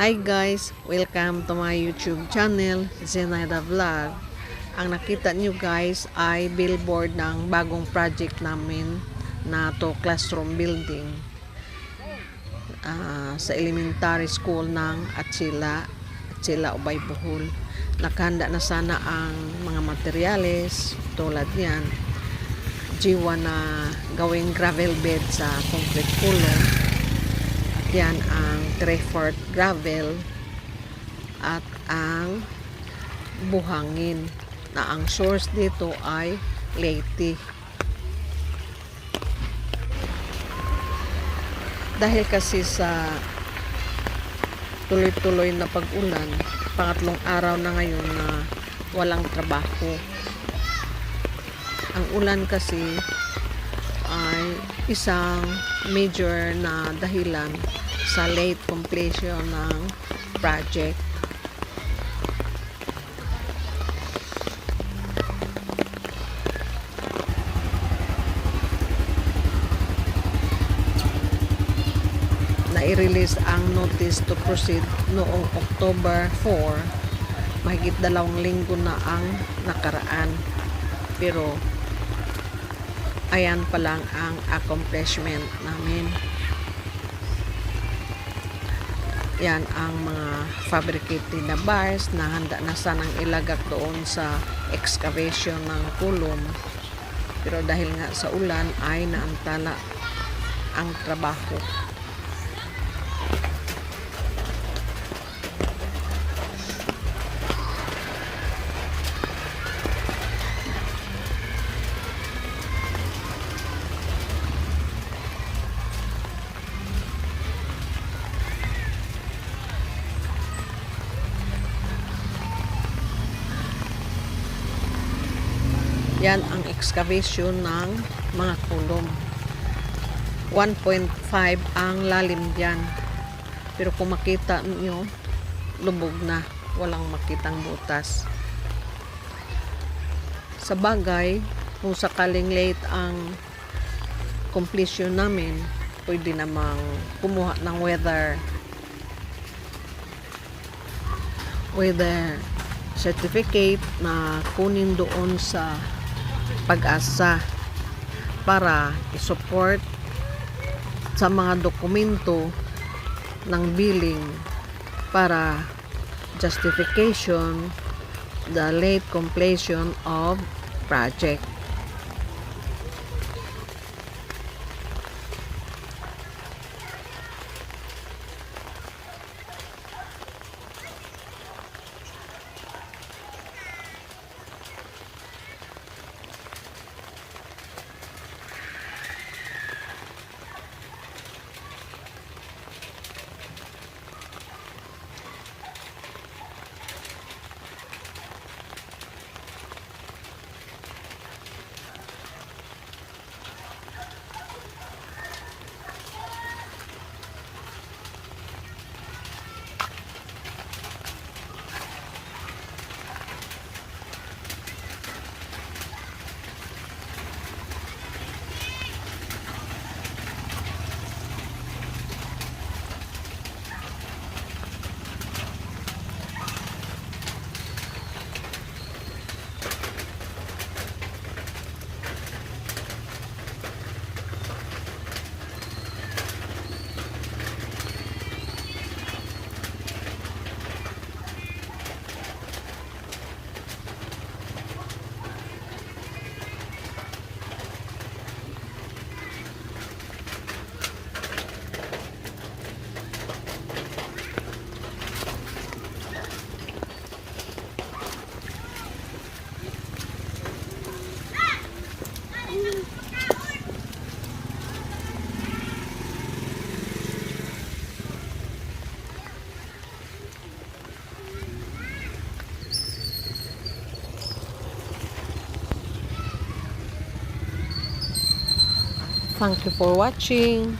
Hi guys! Welcome to my YouTube channel, Zenaida Vlog. Ang nakita nyo guys ay billboard ng bagong project namin na to classroom building ah, sa elementary school ng Atsila, Atsila Ubay Bohol. Nakahanda na sana ang mga materyales tulad niyan. Jiwa na gawing gravel bed sa concrete at yan ang 3-4 gravel at ang buhangin na ang source dito ay Leyte. Dahil kasi sa tuloy-tuloy na pag-ulan, pangatlong araw na ngayon na walang trabaho. Ang ulan kasi isang major na dahilan sa late completion ng project. Nai-release ang notice to proceed noong October 4 mahigit dalawang linggo na ang nakaraan pero ayan pa lang ang accomplishment namin. Yan ang mga fabricated na bars na handa na sanang ilagak doon sa excavation ng kulom pero dahil nga sa ulan ay naantala ang trabaho Yan ang excavation ng mga kulom. 1.5 ang lalim diyan. Pero kung makita niyo, lubog na. Walang makitang butas. Sa bagay, kung sakaling late ang completion namin, pwede namang kumuha ng weather weather certificate na kunin doon sa pag-asa para i-support sa mga dokumento ng billing para justification the late completion of project. Thank you for watching.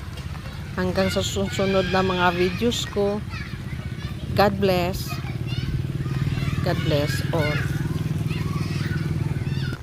Hanggang sa susunod na mga videos ko. God bless. God bless all.